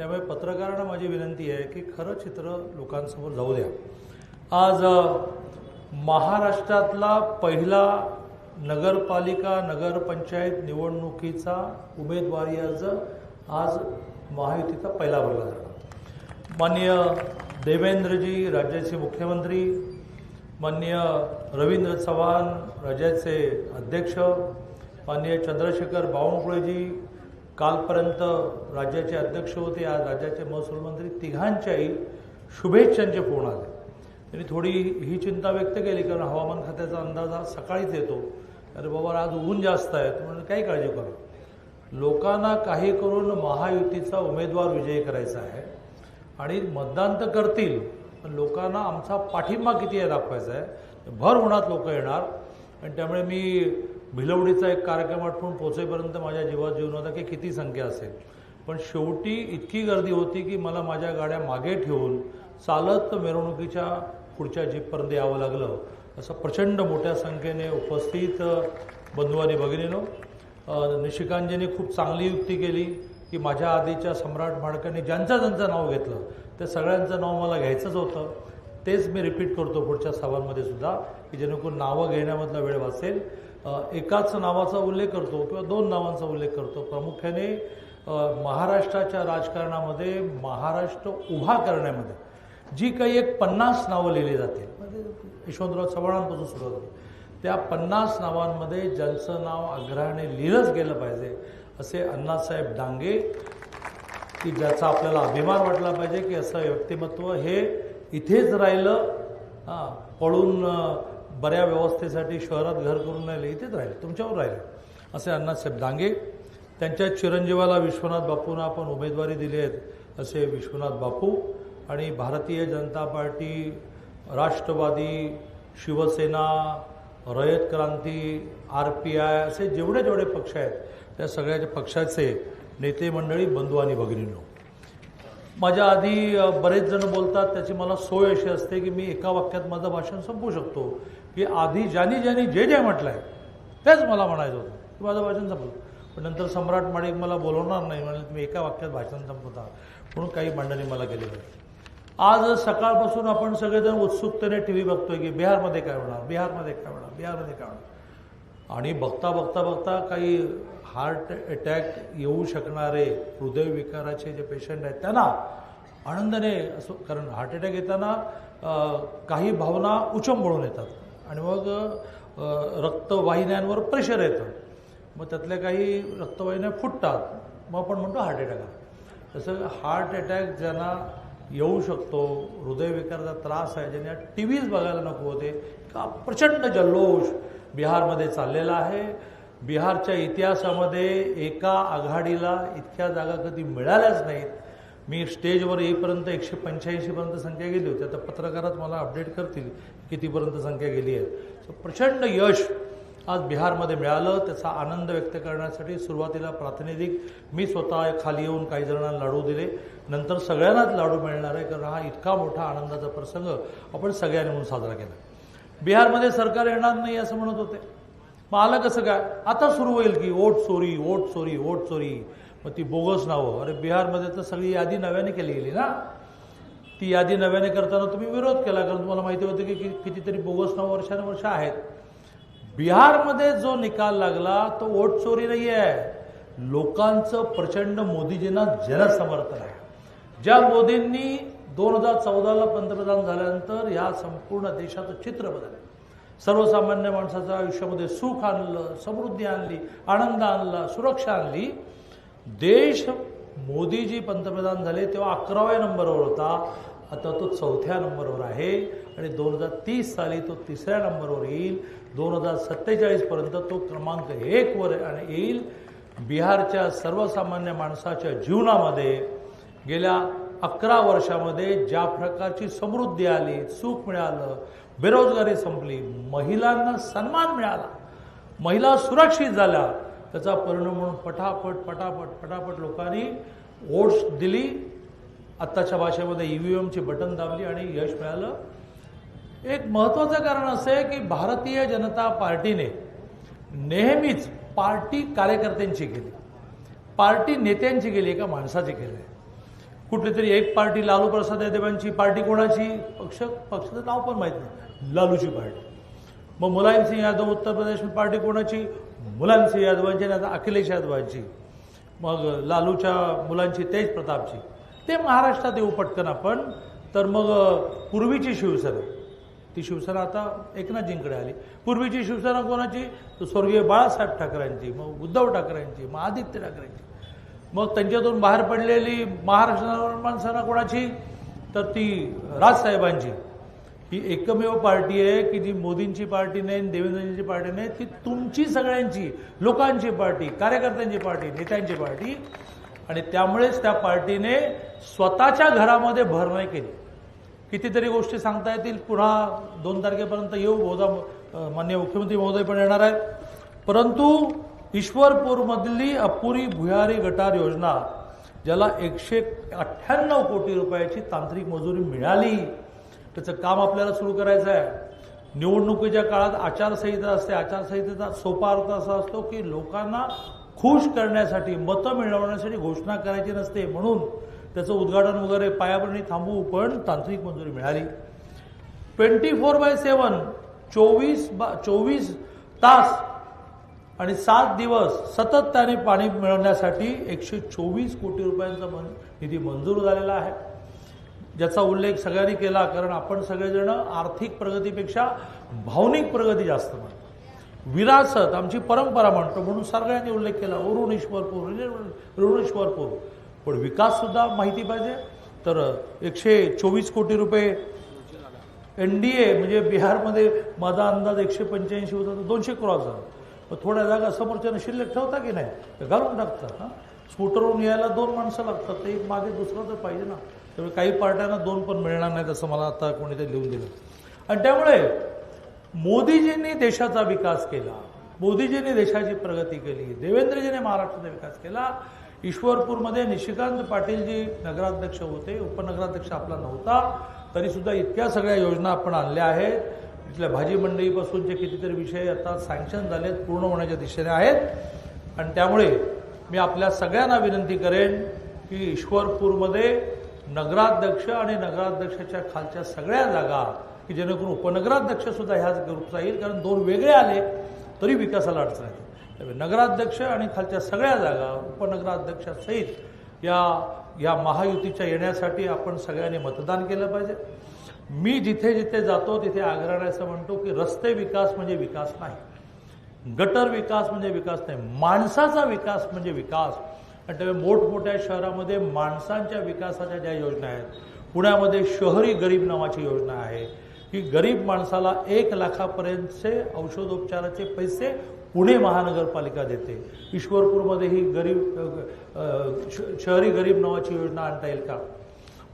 त्यामुळे पत्रकारांना माझी विनंती आहे की खरं चित्र लोकांसमोर जाऊ द्या. आज महाराष्ट्रातला पहिला नगरपालिका नगरपंचायत निवडणुकीचा उमेदवारी अर्ज आज महायुतीचा पहिला भरला झाला माननीय देवेंद्रजी राज्याचे मुख्यमंत्री माननीय रवींद्र चव्हाण राज्याचे अध्यक्ष माननीय चंद्रशेखर बावनकुळेजी कालपर्यंत राज्याचे अध्यक्ष होते आज राज्याचे महसूल मंत्री तिघांच्याही शुभेच्छांचे फोन आले. त्यांनी थोडी ही चिंता व्यक्त केली कारण हवामान खात्याचा अंदाज हा सकाळीच येतो. अरे बाबा आज ऊन जास्त आहे. म्हणून काही काळजी करू लोकांना काही करून महायुतीचा उमेदवार विजयी करायचा आहे. आणि मतदान तर करतील पण लोकांना आमचा पाठिंबा किती आहे दाखवायचा आहे? भर उन्हात लोक येणार. आणि त्यामुळे मी भिलवडीचा एक कार्यक्रम आठवून पोचेपर्यंत माझ्या जीवात जीवन होता की किती संख्या असेल. पण शेवटी इतकी गर्दी होती की मला माझ्या गाड्या मागे ठेवून चालत मिरवणुकीच्या पुढच्या जीपपर्यंत यावं लागलं. असं प्रचंड मोठ्या संख्येने उपस्थित बंधू आणि भगिनीनो निशिकांतजींनी खूप चांगली युक्ती केली की माझ्या आधीच्या सम्राट माडकांनी ज्यांचं ज्यांचं नाव घेतलं ते सगळ्यांचं नाव मला घ्यायचंच होतं. तेच मी रिपीट करतो पुढच्या सभांमध्ये सुद्धा. की जेणेकरून नावं घेण्यामधला वेळ वाचेल. एकाच नावाचा उल्लेख करतो किंवा दोन नावांचा उल्लेख करतो. प्रामुख्याने महाराष्ट्राच्या राजकारणामध्ये महाराष्ट्र उभा करण्यामध्ये जी काही एक पन्नास नावं लिहिली जातील. म्हणजे यशवंतराव चव्हाणांपासून सुरुवात होते. त्या पन्नास नावांमध्ये ज्यांचं नाव आग्रहाने लिहिलंच गेलं पाहिजे असे अण्णासाहेब डांगे की ज्याचा आपल्याला अभिमान वाटला पाहिजे की असं व्यक्तिमत्व हे इथेच राहिलं हां पळून बऱ्या व्यवस्थेसाठी शहरात घर करून राहिले इथेच राहिले तुमच्यावर राहिले. असे अण्णासाहेब दांगे त्यांच्या चिरंजीवाला विश्वनाथ बापूंना आपण उमेदवारी दिली आहेत असे विश्वनाथ बापू आणि Bharatiya Janata Party Rashtrawadi Shivsena Rayat Kranti R P I असे जेवढे जेवढे पक्ष आहेत त्या सगळ्या पक्षाचे नेते मंडळी बंधू आणि भगिनींनो. माझ्या आधी बरेच जण बोलतात त्याची मला सोय अशी असते की मी एका वाक्यात माझं भाषण संपू शकतो. की आधी ज्यांनी ज्यांनी जे जे म्हटलंय तेच मला म्हणायचं होतं. की माझं भाषण संपलं. पण नंतर सम्राट माडिक मला बोलवणार नाही म्हणाले तुम्ही एका वाक्यात भाषण संपवता म्हणून काही मंडळी मला केली होती आज सकाळपासून आपण सगळेजण उत्सुकतेने टी व्ही बघतोय की बिहारमध्ये काय होणार बिहारमध्ये काय होणार बिहारमध्ये काय होणार. आणि बघता बघता बघता काही हार्ट अटॅक येऊ शकणारे हृदयविकाराचे जे पेशंट आहेत त्यांना आनंदाने असो कारण हार्ट अटॅक येताना काही भावना उचंबळून येतात. आणि मग रक्तवाहिन्यांवर प्रेशर येतं. मग त्यातल्या काही रक्तवाहिन्या फुटतात. मग आपण म्हणतो हार्ट अटॅक आला तसं हार्ट अटॅक ज्यांना येऊ शकतो हृदयविकाराचा त्रास आहे ज्यांना टी व्हीच बघायला नको होते का प्रचंड जल्लोष बिहारमध्ये चाललेला आहे. बिहारच्या इतिहासामध्ये एका आघाडीला इतक्या जागा कधी मिळाल्याच नाहीत. मी स्टेजवर येईपर्यंत एकशे पंच्याऐंशीपर्यंत संख्या गेली होती. आता पत्रकारात मला अपडेट करतील कितीपर्यंत संख्या गेली आहे. सो प्रचंड यश आज बिहारमध्ये मिळालं. त्याचा आनंद व्यक्त करण्यासाठी सुरुवातीला प्रातिनिधिक मी स्वतः खाली येऊन काही जणांना लाडू दिले. नंतर सगळ्यांनाच लाडू मिळणार आहे कारण हा इतका मोठा आनंदाचा प्रसंग आपण सगळ्यांनी म्हणून साजरा केला. बिहारमध्ये सरकार येणार नाही असं म्हणत होते. मग आलं कसं काय? आता सुरू होईल की वोट चोरी वोट चोरी वोट चोरी. मग ती बोगस नावं. अरे बिहारमध्ये तर सगळी यादी नव्याने केली गेली ना. ती यादी नव्याने करताना तुम्ही विरोध केला कारण तुम्हाला माहिती होतं की कितीतरी बोगस नावं वर्षानुवर्ष आहेत. बिहारमध्ये जो निकाल लागला तो वोट चोरी नाही आहे लोकांचं प्रचंड मोदीजींना जनसमर्थन आहे. ज्या मोदींनी दोन हजार चौदाला पंतप्रधान झाल्यानंतर या संपूर्ण देशाचं चित्र बदललं. सर्वसामान्य माणसाच्या आयुष्यामध्ये सुख आणलं समृद्धी आणली आनंद आणला सुरक्षा आणली. देश मोदीजी पंतप्रधान झाले तेव्हा अकराव्या नंबरवर होता. आता तो चौथ्या नंबरवर आहे आणि दोन हजार तीस साली तो तिसऱ्या नंबरवर येईल. दोन हजार सत्तेचाळीसपर्यंत तो क्रमांक एकवर आणि येईल. बिहारच्या सर्वसामान्य माणसाच्या जीवनामध्ये गेल्या अकरा वर्षामध्ये ज्या प्रकारची समृद्धी आली सुख मिळालं बेरोजगारी संपली महिलांना सन्मान मिळाला महिला सुरक्षित झाल्या त्याचा परिणाम म्हणून पटापट पटापट पटापट लोकांनी वोट्स दिली. आत्ताच्या भाषेमध्ये ई व्ही एमची बटन दाबली आणि यश मिळालं. एक महत्वाचं कारण असं आहे की भारतीय जनता पार्टीने नेहमीच पार्टी कार्यकर्त्यांची केली. पार्टी नेत्यांची केली एका माणसाची केली. कुठली तरी एक पार्टी लालू प्रसाद यादवांची पार्टी कोणाची? पक्ष पक्षाचं नाव पण माहीत नाही. लालूची पार्टी. मग मुलायम सिंग यादव उत्तर प्रदेश पार्टी कोणाची? मुलायम सिंग यादवांची आणि आता अखिलेश यादवांची. मग लालूच्या मुलांची तेज प्रतापची. ते महाराष्ट्रात येऊ पटकन आपण. तर मग पूर्वीची शिवसेना. ती शिवसेना आता एकनाथजींकडे आली. पूर्वीची शिवसेना कोणाची? तर स्वर्गीय बाळासाहेब ठाकरेंची मग उद्धव ठाकरेंची मग आदित्य ठाकरेंची. मग त्यांच्यातून बाहेर पडलेली महाराष्ट्र माणसांना कोणाची? तर ती राजसाहेबांची. ही एकमेव पार्टी आहे की जी मोदींची पार्टी नाही देवेंद्रजींची पार्टी नाही ती तुमची सगळ्यांची लोकांची पार्टी कार्यकर्त्यांची पार्टी नेत्यांची पार्टी. आणि त्यामुळेच त्या पार्टीने स्वतःच्या घरामध्ये भर नाही केली. कितीतरी गोष्टी सांगता येतील पुन्हा दोन तारखेपर्यंत येऊ बहुधा मान्य मुख्यमंत्री महोदय पण येणार आहेत. परंतु ईश्वरपूरमधली अपुरी भुयारी गटार योजना ज्याला एकशे अठ्ठ्याण्णव कोटी रुपयाची तांत्रिक मजुरी मिळाली त्याचं काम आपल्याला सुरू करायचं आहे. निवडणुकीच्या काळात आचारसंहिता असते. आचारसंहितेचा सोपा अर्थ असा असतो की लोकांना खुश करण्यासाठी मतं मिळवण्यासाठी घोषणा करायची नसते. म्हणून त्याचं उद्घाटन वगैरे पायाभरणी थांबवू पण तांत्रिक मंजुरी मिळाली. ट्वेंटी फोर बाय सेवन चोवीस बा चोवीस तास आणि सात दिवस सतत त्याने पाणी मिळवण्यासाठी एकशे चोवीस कोटी रुपयांचा मन निधी मंजूर झालेला आहे. ज्याचा उल्लेख सगळ्यांनी केला कारण आपण सगळेजण आर्थिक प्रगतीपेक्षा भावनिक प्रगती जास्त म्हणतो. विरासत आमची परंपरा म्हणतो म्हणून सगळ्यांनी उल्लेख केला ऋणेश्वरपूर ऋणेश्वरपूर पण विकास सुद्धा माहिती पाहिजे. तर एकशे चोवीस कोटी रुपये एन डी ए म्हणजे बिहारमध्ये माझा अंदाज एकशे पंच्याऐंशी होता तर दोनशे क्रॉस झाला. मग थोड्या जागा समोरच्यानं शिल्लक ठेवता की नाही? तर घालून टाकतात हां. स्कूटरवरून यायला दोन माणसं लागतात ते एक मागे दुसरं तर पाहिजे ना. त्यामुळे काही पार्ट्यांना दोन पण मिळणार नाहीत असं मला आता कोणीतरी लिहून दिलं. आणि त्यामुळे मोदीजींनी देशाचा विकास केला. मोदीजींनी देशाची प्रगती केली. देवेंद्रजीने महाराष्ट्राचा विकास केला. ईश्वरपूरमध्ये निशिकांत पाटीलजी नगराध्यक्ष होते. उपनगराध्यक्ष आपला नव्हता. तरीसुद्धा इतक्या सगळ्या योजना आपण आणल्या आहेत. इथल्या भाजी मंडईपासूनचे कितीतरी विषय आता सँक्शन झालेत पूर्ण होण्याच्या दिशेने आहेत. आणि त्यामुळे मी आपल्या सगळ्यांना विनंती करेन की ईश्वरपूरमध्ये नगराध्यक्ष आणि नगराध्यक्षाच्या खालच्या सगळ्या जागा की जेणेकरून उपनगराध्यक्ष सुद्धा ह्याच ग्रुपचा येईल कारण दोन वेगळे आले तरी विकासाला अडचण येते त्यामुळे नगराध्यक्ष आणि खालच्या सगळ्या जागा उपनगराध्यक्षासहित या या महायुतीच्या येण्यासाठी आपण सगळ्यांनी मतदान केलं पाहिजे. मी जिथे जिथे जातो तिथे आग्रहण्याचं म्हणतो की रस्ते विकास म्हणजे विकास नाही. गटर विकास म्हणजे विकास नाही. माणसाचा विकास म्हणजे विकास. आणि त्यामुळे मोठमोठ्या शहरामध्ये माणसांच्या विकासाच्या ज्या योजना आहेत पुण्यामध्ये शहरी गरीब नावाची योजना आहे. की गरीब माणसाला एक लाखापर्यंतचे औषधोपचाराचे पैसे पुणे महानगरपालिका देते. ईश्वरपूरमध्ये ही गरीब शहरी गरीब नावाची योजना आणता येईल का?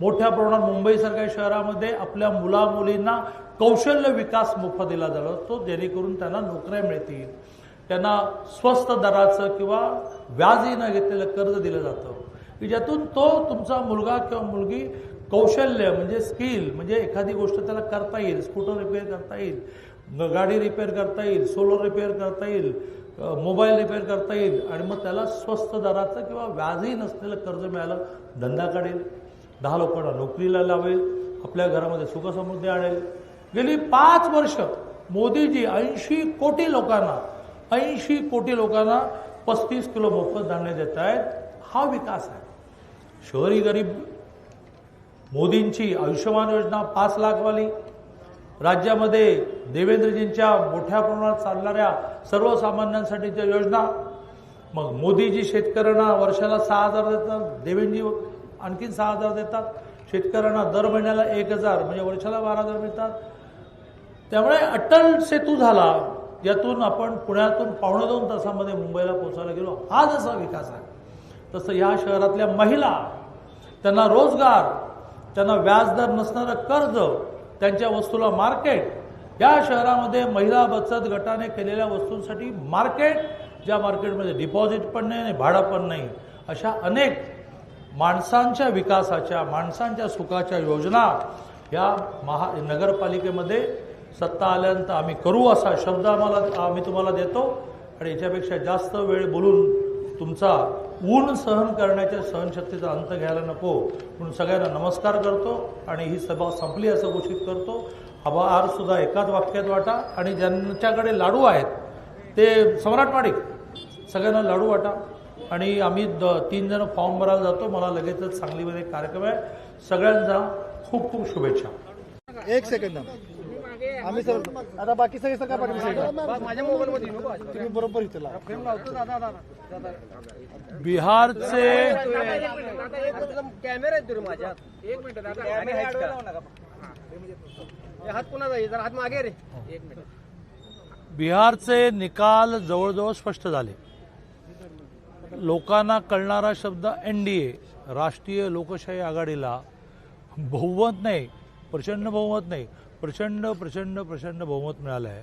मोठ्या प्रमाणात मुंबईसारख्या शहरामध्ये आपल्या मुला मुलींना कौशल्य विकास मोफत दिला जातो जेणेकरून त्यांना नोकऱ्या मिळतील. त्यांना स्वस्त दराचं किंवा व्याजही न घेतलेलं कर्ज दिलं जातं. की ज्यातून तो तुमचा मुलगा किंवा मुलगी कौशल्य म्हणजे स्किल म्हणजे एखादी गोष्ट त्याला करता येईल स्कूटर रिपेअर करता येईल गाडी रिपेअर करता येईल सोलर रिपेअर करता येईल मोबाईल रिपेअर करता येईल आणि मग त्याला स्वस्त दराचं किंवा व्याजही नसलेलं कर्ज मिळालं धंदा काढेल दहा लोकांना नोकरीला लावेल आपल्या घरामध्ये सुखसमृद्धी आणेल. गेली पाच वर्ष मोदीजी ऐंशी कोटी लोकांना ऐंशी कोटी लोकांना पस्तीस किलो मोफत धान्य देत आहेत हा विकास आहे. शहरी गरीब मोदींची आयुष्यमान योजना पाच लाखवाली राज्यामध्ये देवेंद्रजींच्या मोठ्या प्रमाणात चालणाऱ्या सर्वसामान्यांसाठीच्या योजना मग मोदीजी शेतकऱ्यांना वर्षाला सहा हजार देतात देवेंद्रजी आणखीन सहा हजार देतात शेतकऱ्यांना दर महिन्याला एक हजार म्हणजे वर्षाला बारा हजार मिळतात. त्यामुळे अटल सेतू झाला. यातून आपण पुण्यातून पावणे दोन तासामध्ये मुंबईला पोहोचायला गेलो. हा जसा विकास आहे तसं या शहरातल्या महिला त्यांना रोजगार त्यांना व्याजदर नसणारं कर्ज त्यांच्या वस्तूला मार्केट या शहरामध्ये महिला बचत गटाने केलेल्या वस्तूंसाठी मार्केट ज्या मार्केटमध्ये डिपॉझिट पण नाही आणि भाडं पण नाही अशा अनेक माणसांच्या विकासाच्या माणसांच्या सुखाच्या योजना या महा नगरपालिकेमध्ये सत्ता आल्यानंतर आम्ही करू असा शब्द आम्हाला आम्ही तुम्हाला देतो. आणि याच्यापेक्षा जास्त वेळ बोलून तुमचा ऊन सहन करण्याच्या सहनशक्तीचा अंत घ्यायला नको. म्हणून सगळ्यांना नमस्कार करतो आणि ही सभा संपली असं घोषित करतो. आभार सुद्धा एकाच वाक्यात वाटा. आणि ज्यांच्याकडे लाडू आहेत ते सम्राट माडिक सगळ्यांना लाडू वाटा. आणि आम्ही द तीन जण फॉर्म भरायला जातो. मला लगेचच सांगलीमध्ये कार्यक्रम आहे. सगळ्यांचा खूप खूप शुभेच्छा. एक सेकंद आम्ही सर आता बाकी सगळे सर काय पाठवू साईडला माझ्या मोबाईल मध्ये तुम्ही बरोबर इथे लावा. बिहारचे कॅमेरा आहेत तुरे माझ्यात एक मिनिट दादा? हे हात पुन्हा जाईल जरा हात मागे रे. एक मिनिट. बिहारचे निकाल जवळजवळ स्पष्ट झाले. लोकांना कळणारा शब्द एनडीए राष्ट्रीय लोकशाही आघाडीला बहुमत नाही प्रचंड बहुमत नाही. प्रचंड प्रचंड प्रचंड बहुमत मिळालं आहे